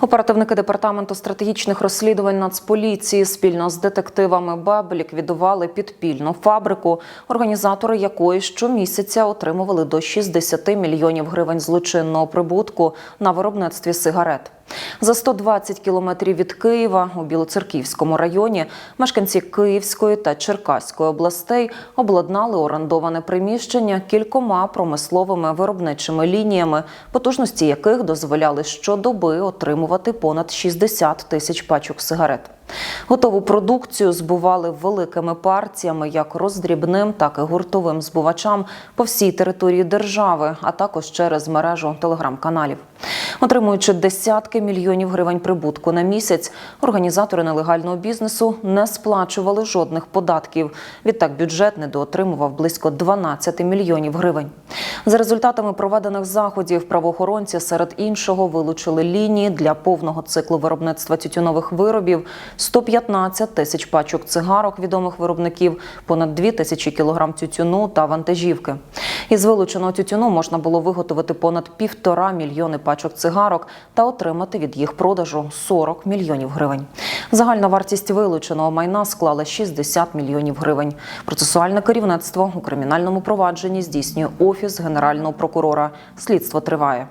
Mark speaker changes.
Speaker 1: Оперативники департаменту стратегічних розслідувань Нацполіції спільно з детективами БЕБ ліквідували підпільну фабрику, організатори якої щомісяця отримували до 60 мільйонів гривень злочинного прибутку на виробництві сигарет. За 120 кілометрів від Києва у Білоцерківському районі мешканці Київської та Черкаської областей обладнали орендоване приміщення кількома промисловими виробничими лініями, потужності яких дозволяли щодоби отримувати понад 60 тисяч пачок сигарет. Готову продукцію збували великими партіями як роздрібним, так і гуртовим збувачам по всій території держави, а також через мережу телеграм-каналів. Отримуючи десятки мільйонів гривень прибутку на місяць, організатори нелегального бізнесу не сплачували жодних податків. Відтак бюджет недоотримував близько 12 мільйонів гривень. За результатами проведених заходів правоохоронці серед іншого вилучили лінії для повного циклу виробництва тютюнових виробів, 115 тисяч пачок цигарок відомих виробників, понад 2 тисячі кілограм тютюну та вантажівки. Із вилученого тютюну можна було виготовити понад півтора мільйони пачок цигарок та отримати від їх продажу 40 мільйонів гривень. Загальна вартість вилученого майна склала 60 мільйонів гривень. Процесуальне керівництво у кримінальному провадженні здійснює офіс генерального прокурора. Слідство триває.